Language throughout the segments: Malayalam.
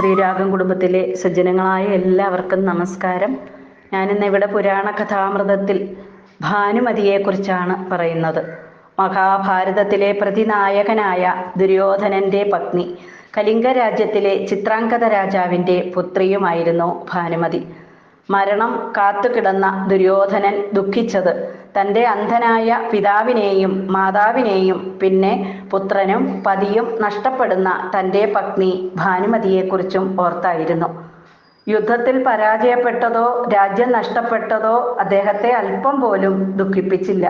ശ്രീരാഗം കുടുംബത്തിലെ സജ്ജനങ്ങളായ എല്ലാവർക്കും നമസ്കാരം. ഞാനിന്ന് ഇവിടെ പുരാണ കഥാമൃതത്തിൽ ഭാനുമതിയെക്കുറിച്ചാണ് പറയുന്നത്. മഹാഭാരതത്തിലെ പ്രതിനായകനായ ദുര്യോധനന്റെ പത്നി കലിംഗ രാജ്യത്തിലെ ചിത്രാംഗത രാജാവിന്റെ പുത്രിയുമായിരുന്നു ഭാനുമതി. മരണം കാത്തുകിടന്ന ദുര്യോധനൻ ദുഃഖിച്ചത്. തന്റെ അന്ധനായ പിതാവിനെയും മാതാവിനെയും പിന്നെ പുത്രനും പതിയും നഷ്ടപ്പെടുന്ന തന്റെ പത്നി ഭാനുമതിയെക്കുറിച്ചും ഓർത്തായിരുന്നു. യുദ്ധത്തിൽ പരാജയപ്പെട്ടതോ രാജ്യം നഷ്ടപ്പെട്ടതോ അദ്ദേഹത്തെ അല്പം പോലും ദുഃഖിപ്പിച്ചില്ല.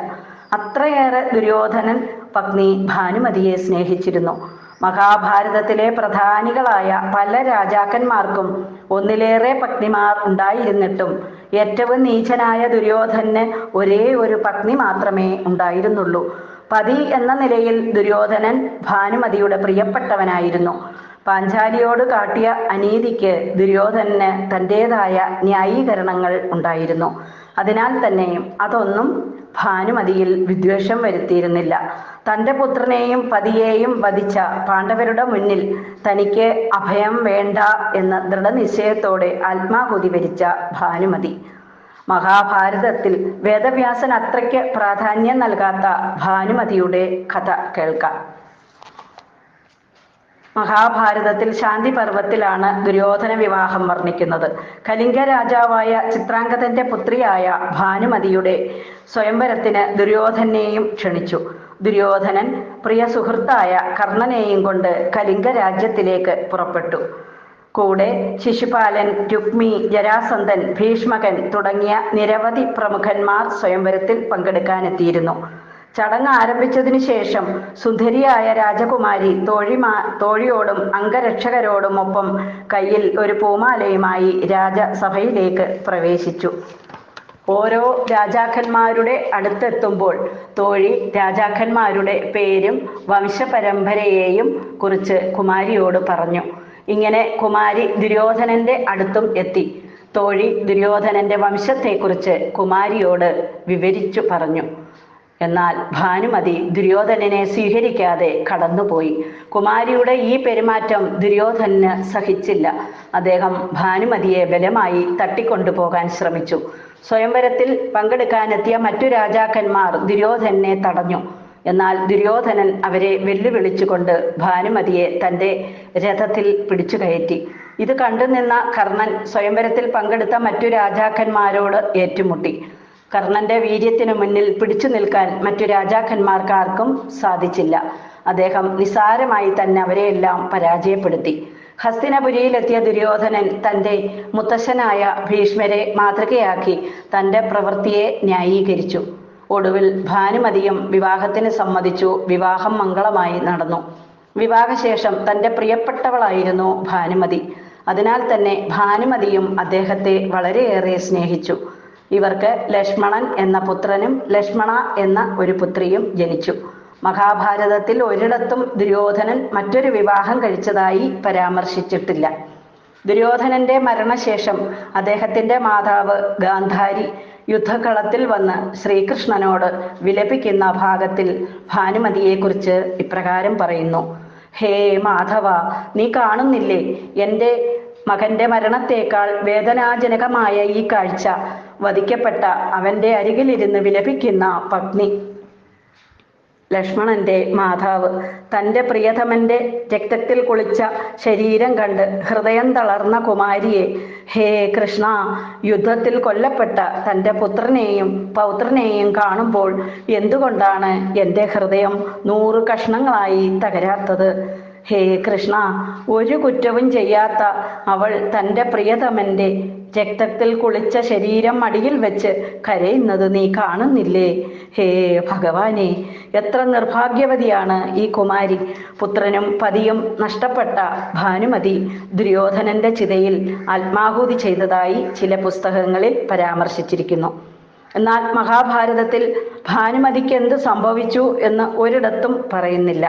അത്രയേറെ ദുര്യോധനൻ പത്നി ഭാനുമതിയെ സ്നേഹിച്ചിരുന്നു. മഹാഭാരതത്തിലെ പ്രധാനികളായ പല രാജാക്കന്മാർക്കും ഒന്നിലേറെ പത്നിമാർ ഉണ്ടായിരുന്നിട്ടും ഏറ്റവും നീചനായ ദുര്യോധനന് ഒരേ ഒരു പത്നി മാത്രമേ ഉണ്ടായിരുന്നുള്ളൂ. പതി എന്ന നിലയിൽ ദുര്യോധനൻ ഭാനുമതിയുടെ പ്രിയപ്പെട്ടവനായിരുന്നു. പാഞ്ചാലിയോട് കാട്ടിയ അനീതിക്ക് ദുര്യോധനന് തന്റെതായ ന്യായീകരണങ്ങൾ ഉണ്ടായിരുന്നു. അതിനാൽ തന്നെയും അതൊന്നും ഭാനുമതിയിൽ വിദ്വേഷം വരുത്തിയിരുന്നില്ല. തന്റെ പുത്രനെയും പതിയെയും വധിച്ച പാണ്ഡവരുടെ മുന്നിൽ തനിക്ക് അഭയം വേണ്ട എന്ന ദൃഢനിശ്ചയത്തോടെ ആത്മാഹുതി വരിച്ച ഭാനുമതി. മഹാഭാരതത്തിൽ വേദവ്യാസൻ അത്രയ്ക്ക് പ്രാധാന്യം നൽകാത്ത ഭാനുമതിയുടെ കഥ കേൾക്കാം. മഹാഭാരതത്തിൽ ശാന്തി പർവത്തിലാണ് ദുര്യോധന വിവാഹം വർണിക്കുന്നത്. കലിംഗ രാജാവായ ചിത്രാംഗതന്റെ പുത്രിയായ ഭാനുമതിയുടെ സ്വയംവരത്തിന് ദുര്യോധനെയും ക്ഷണിച്ചു. ദുര്യോധനൻ പ്രിയ സുഹൃത്തായ കർണനെയും കൊണ്ട് കലിംഗ രാജ്യത്തിലേക്ക് പുറപ്പെട്ടു. കൂടെ ശിശുപാലൻ രുക്മി ജരാസന്ധൻ ഭീഷ്മകൻ തുടങ്ങിയ നിരവധി പ്രമുഖന്മാർ സ്വയംവരത്തിൽ പങ്കെടുക്കാനെത്തിയിരുന്നു. ചടങ്ങ് ആരംഭിച്ചതിനു ശേഷം സുന്ദരിയായ രാജകുമാരി തോഴിമാ തോഴിയോടും അംഗരക്ഷകരോടും ഒപ്പം കയ്യിൽ ഒരു പൂമാലയുമായി രാജസഭയിലേക്ക് പ്രവേശിച്ചു. ഓരോ രാജാക്കന്മാരുടെ അടുത്തെത്തുമ്പോൾ തോഴി രാജാക്കന്മാരുടെ പേരും വംശപരമ്പരയെയും കുറിച്ച് കുമാരിയോട് പറഞ്ഞു. ഇങ്ങനെ കുമാരി ദുര്യോധനന്റെ അടുത്തും എത്തി. തോഴി ദുര്യോധനന്റെ വംശത്തെക്കുറിച്ച് കുമാരിയോട് വിവരിച്ചു പറഞ്ഞു. എന്നാൽ ഭാനുമതി ദുര്യോധനനെ സ്വീകരിക്കാതെ കടന്നുപോയി. കുമാരിയുടെ ഈ പെരുമാറ്റം ദുര്യോധനന് സഹിച്ചില്ല. അദ്ദേഹം ഭാനുമതിയെ ബലമായി തട്ടിക്കൊണ്ടുപോകാൻ ശ്രമിച്ചു. സ്വയംവരത്തിൽ പങ്കെടുക്കാനെത്തിയ മറ്റു രാജാക്കന്മാർ ദുര്യോധനെ തടഞ്ഞു. എന്നാൽ ദുര്യോധനൻ അവരെ വെല്ലുവിളിച്ചുകൊണ്ട് ഭാനുമതിയെ തന്റെ രഥത്തിൽ പിടിച്ചു കയറ്റി. ഇത് കണ്ടുനിന്ന കർണൻ സ്വയംവരത്തിൽ പങ്കെടുത്ത മറ്റു രാജാക്കന്മാരോട് ഏറ്റുമുട്ടി. കർണന്റെ വീര്യത്തിനു മുന്നിൽ പിടിച്ചു നിൽക്കാൻ മറ്റു രാജാക്കന്മാർക്കാർക്കും സാധിച്ചില്ല. അദ്ദേഹം നിസാരമായി തന്നെ അവരെയെല്ലാം പരാജയപ്പെടുത്തി. ഹസ്തിനപുരിയിലെത്തിയ ദുര്യോധനൻ തന്റെ മുത്തശ്ശനായ ഭീഷ്മരെ മാതൃകയാക്കി തന്റെ പ്രവൃത്തിയെ ന്യായീകരിച്ചു. ഒടുവിൽ ഭാനുമതിയും വിവാഹത്തിന് സമ്മതിച്ചു. വിവാഹം മംഗളമായി നടന്നു. വിവാഹശേഷം തന്റെ പ്രിയപ്പെട്ടവളായിരുന്നു ഭാനുമതി. അതിനാൽ തന്നെ ഭാനുമതിയും അദ്ദേഹത്തെ വളരെയേറെ സ്നേഹിച്ചു. ഇവർക്ക് ലക്ഷ്മണൻ എന്ന പുത്രനും ലക്ഷ്മണ എന്ന ഒരു പുത്രിയും ജനിച്ചു. മഹാഭാരതത്തിൽ ഒരിടത്തും ദുര്യോധനൻ മറ്റൊരു വിവാഹം കഴിച്ചതായി പരാമർശിച്ചിട്ടില്ല. ദുര്യോധനന്റെ മരണശേഷം അദ്ദേഹത്തിന്റെ മാതാവ് ഗാന്ധാരി യുദ്ധക്കളത്തിൽ വന്ന് ശ്രീകൃഷ്ണനോട് വിലപിക്കുന്ന ഭാഗത്തിൽ ഭാനുമതിയെക്കുറിച്ച് ഇപ്രകാരം പറയുന്നു. ഹേ മാധവ നീ കാണുന്നില്ലേ? എന്റെ മകന്റെ മരണത്തേക്കാൾ വേദനാജനകമായ ഈ കാഴ്ച വധിക്കപ്പെട്ട അവന്റെ അരികിലിരുന്ന് വിലപിക്കുന്ന പത്നി. ലക്ഷ്മണന്റെ മാതാവ്. തന്റെ പ്രിയതമന്റെ രക്തത്തിൽ കുളിച്ച ശരീരം കണ്ട് ഹൃദയം തളർന്ന കുമാരിയെ ഹേ കൃഷ്ണ യുദ്ധത്തിൽ കൊല്ലപ്പെട്ട തന്റെ പുത്രനെയും പൗത്രനെയും കാണുമ്പോൾ എന്തുകൊണ്ടാണ് എന്റെ ഹൃദയം നൂറ് കഷ്ണങ്ങളായി തകരാത്തത്? ഹേ കൃഷ്ണ ഒരു കുറ്റവും ചെയ്യാത്ത അവൾ തന്റെ പ്രിയതമന്റെ രക്തത്തിൽ കുളിച്ച ശരീരം മടിയിൽ വെച്ച് കരയുന്നത് നീ കാണുന്നില്ലേ? ഹേ ഭഗവാനെ എത്ര നിർഭാഗ്യവതിയാണ് ഈ കുമാരി. പുത്രനും പതിയും നഷ്ടപ്പെട്ട ഭാനുമതി ദുര്യോധനന്റെ ചിതയിൽ ആത്മാഹുതി ചെയ്തതായി ചില പുസ്തകങ്ങളിൽ പരാമർശിച്ചിരിക്കുന്നു. എന്നാൽ മഹാഭാരതത്തിൽ ഭാനുമതിക്ക് എന്ത് സംഭവിച്ചു എന്ന് ഒരിടത്തും പറയുന്നില്ല.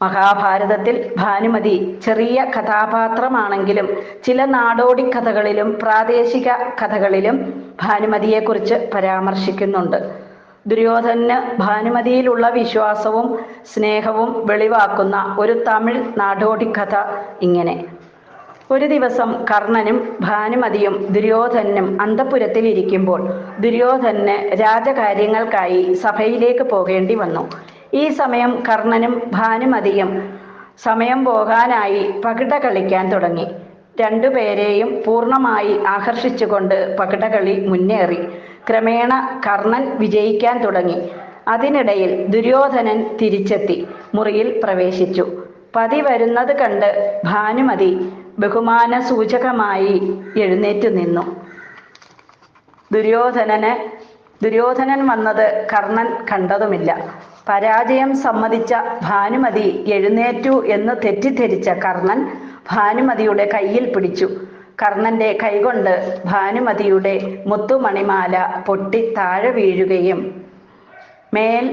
മഹാഭാരതത്തിൽ ഭാനുമതി ചെറിയ കഥാപാത്രമാണെങ്കിലും ചില നാടോടി കഥകളിലും പ്രാദേശിക കഥകളിലും ഭാനുമതിയെക്കുറിച്ച് പരാമർശിക്കുന്നുണ്ട്. ദുര്യോധനന് ഭാനുമതിയിലുള്ള വിശ്വാസവും സ്നേഹവും വെളിവാക്കുന്ന ഒരു തമിഴ് നാടോടി കഥ ഇങ്ങനെ. ഒരു ദിവസം കർണനും ഭാനുമതിയും ദുര്യോധനും അന്തപുരത്തിൽ ഇരിക്കുമ്പോൾ ദുര്യോധനന് രാജകാര്യങ്ങൾക്കായി സഭയിലേക്ക് പോകേണ്ടി വന്നു. ഈ സമയം കർണനും ഭാനുമതിയും സമയം പോകാനായി പകിട കളിക്കാൻ തുടങ്ങി. രണ്ടുപേരെയും പൂർണമായി ആകർഷിച്ചുകൊണ്ട് പകിടകളി മുന്നേറി. ക്രമേണ കർണൻ വിജയിക്കാൻ തുടങ്ങി. അതിനിടയിൽ ദുര്യോധനൻ തിരിച്ചെത്തി മുറിയിൽ പ്രവേശിച്ചു. പതി വരുന്നത് കണ്ട് ഭാനുമതി ബഹുമാന സൂചകമായി എഴുന്നേറ്റു നിന്നു. ദുര്യോധനന് ദുര്യോധനൻ വന്നത് കർണൻ കണ്ടതുമില്ല. പരാജയം സമ്മതിച്ച ഭാനുമതി എഴുന്നേറ്റു എന്ന് തെറ്റിദ്ധരിച്ച കർണൻ ഭാനുമതിയുടെ കയ്യിൽ പിടിച്ചു. കർണന്റെ കൈകൊണ്ട് ഭാനുമതിയുടെ മുത്തുമണിമാല പൊട്ടി താഴെ വീഴുകയും മേൽ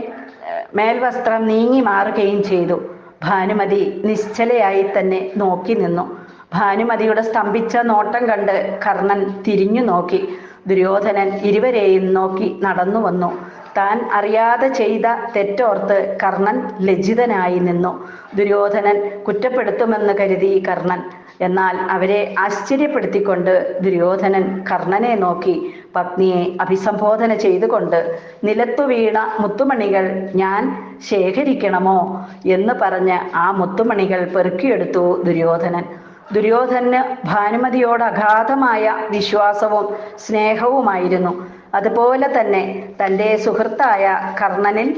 മേൽവസ്ത്രം നീങ്ങി മാറുകയും ചെയ്തു. ഭാനുമതി നിശ്ചലയായി തന്നെ നോക്കി നിന്നു. ഭാനുമതിയുടെ സ്തംഭിച്ച നോട്ടം കണ്ട് കർണൻ തിരിഞ്ഞു നോക്കി. ദുര്യോധനൻ ഇരുവരെയും നോക്കി നടന്നു വന്നു താൻ അറിയാതെ ചെയ്ത തെറ്റോർത്ത് കർണൻ ലജ്ജിതനായി നിന്നു. ദുര്യോധനൻ കുറ്റപ്പെടുത്തുമെന്ന് കരുതി കർണൻ. എന്നാൽ അവരെ ആശ്ചര്യപ്പെടുത്തിക്കൊണ്ട് ദുര്യോധനൻ കർണനെ നോക്കി പത്നിയെ അഭിസംബോധന ചെയ്തുകൊണ്ട് നിലത്തു വീണ മുത്തുമണികൾ ഞാൻ ശേഖരിക്കണമോ? എന്ന് പറഞ്ഞ് ആ മുത്തുമണികൾ പെറുക്കിയെടുത്തു ദുര്യോധനൻ. ദുര്യോധനന് ഭാനുമതിയോട് അഗാധമായ വിശ്വാസവും സ്നേഹവുമായിരുന്നു. അതുപോലെ തന്നെ തന്റെ സുഹൃത്തായ കർണനിൽ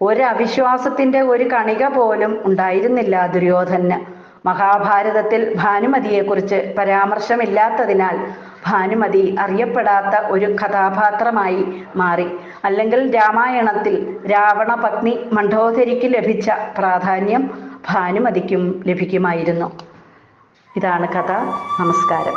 ഒരു അവിശ്വാസത്തിന്റെ ഒരു കണിക പോലും ഉണ്ടായിരുന്നില്ല ദുര്യോധന് മഹാഭാരതത്തിൽ ഭാനുമതിയെക്കുറിച്ച് പരാമർശമില്ലാത്തതിനാൽ ഭാനുമതി അറിയപ്പെടാത്ത ഒരു കഥാപാത്രമായി മാറി. അല്ലെങ്കിൽ രാമായണത്തിൽ രാവണ പത്നി മണ്ഡോദരിക്ക് ലഭിച്ച പ്രാധാന്യം ഭാനുമതിക്കും ലഭിക്കുമായിരുന്നു. ഇതാണ് കഥ. നമസ്കാരം.